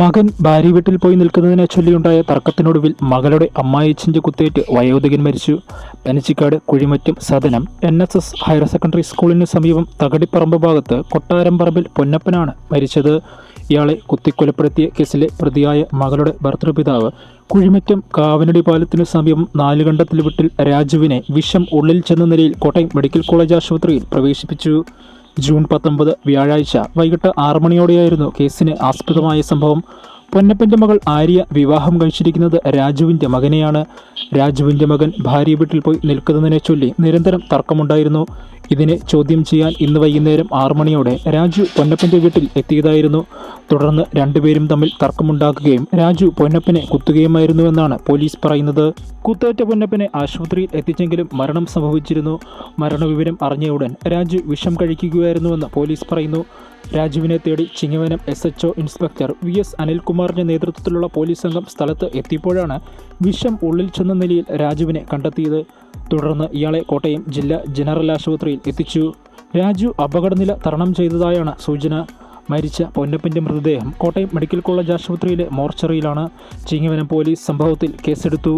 മകൻ ഭാര്യ വീട്ടിൽ പോയി നിൽക്കുന്നതിനെ ചൊല്ലിയുണ്ടായ തർക്കത്തിനൊടുവിൽ മകളുടെ അമ്മായിച്ചിന്റെ കുത്തേറ്റ് വയോധികൻ മരിച്ചു. Panachikkad Kuzhimattom Sadanam N S S higher secondary സ്കൂളിന് സമീപം തകടിപ്പറമ്പ് ഭാഗത്ത് കൊട്ടാരം പറമ്പിൽ പൊന്നപ്പനാണ് മരിച്ചത്. ഇയാളെ കുത്തിക്കൊലപ്പെടുത്തിയ കേസിലെ പ്രതിയായ മകളുടെ ഭർത്തൃപിതാവ് കുഴിമറ്റം കാവനടി പാലത്തിനു സമീപം നാലുകണ്ടത്തിൽ വീട്ടിൽ രാജുവിനെ വിഷം ഉള്ളിൽ ചെന്ന നിലയിൽ കോട്ടയം മെഡിക്കൽ കോളേജ് ആശുപത്രിയിൽ പ്രവേശിപ്പിച്ചു. ജൂൺ പത്തൊമ്പത് വ്യാഴാഴ്ച വൈകിട്ട് ആറ് മണിയോടെയായിരുന്നു കേസിന് ആസ്പദമായ സംഭവം. പൊന്നപ്പന്റെ മകൾ ആര്യ വിവാഹം കഴിച്ചിരിക്കുന്നത് രാജുവിന്റെ മകനെയാണ്. രാജുവിന്റെ മകൻ ഭാര്യ വീട്ടിൽ പോയി നിൽക്കുന്നതിനെ ചൊല്ലി നിരന്തരം തർക്കമുണ്ടായിരുന്നു. ഇതിനെ ചോദ്യം ചെയ്യാൻ ഇന്ന് വൈകുന്നേരം ആറു മണിയോടെ രാജു പൊന്നപ്പന്റെ വീട്ടിൽ എത്തിയതായിരുന്നു. തുടർന്ന് രണ്ടുപേരും തമ്മിൽ തർക്കമുണ്ടാക്കുകയും രാജു പൊന്നപ്പനെ കുത്തുകയുമായിരുന്നുവെന്നാണ് പോലീസ് പറയുന്നത്. കുത്തേറ്റ പൊന്നപ്പനെ ആശുപത്രിയിൽ എത്തിച്ചെങ്കിലും മരണം സംഭവിച്ചിരുന്നു. മരണവിവരം അറിഞ്ഞ ഉടൻ രാജു വിഷം കഴിക്കുകയായിരുന്നുവെന്ന് പോലീസ് പറയുന്നു. രാജുവിനെ തേടി Chingavanam S H inspector V S അനിൽകുമാറിന്റെ നേതൃത്വത്തിലുള്ള പോലീസ് സംഘം സ്ഥലത്ത് എത്തിയപ്പോഴാണ് വിഷം ഉള്ളിൽ ചെന്ന നിലയിൽ രാജുവിനെ കണ്ടെത്തിയത്. തുടർന്ന് ഇയാളെ കോട്ടയം ജില്ലാ ജനറൽ ആശുപത്രിയിൽ എത്തിച്ചു. രാജു അപകടനില തരണം ചെയ്തതായാണ് സൂചന. മരിച്ച പൊന്നപ്പന്റെ മൃതദേഹം കോട്ടയം മെഡിക്കൽ കോളേജ് ആശുപത്രിയിലെ മോർച്ചറിയിലാണ് ചിങ്ങവനം പോലീസ് സംഭവത്തിൽ കേസെടുത്തു.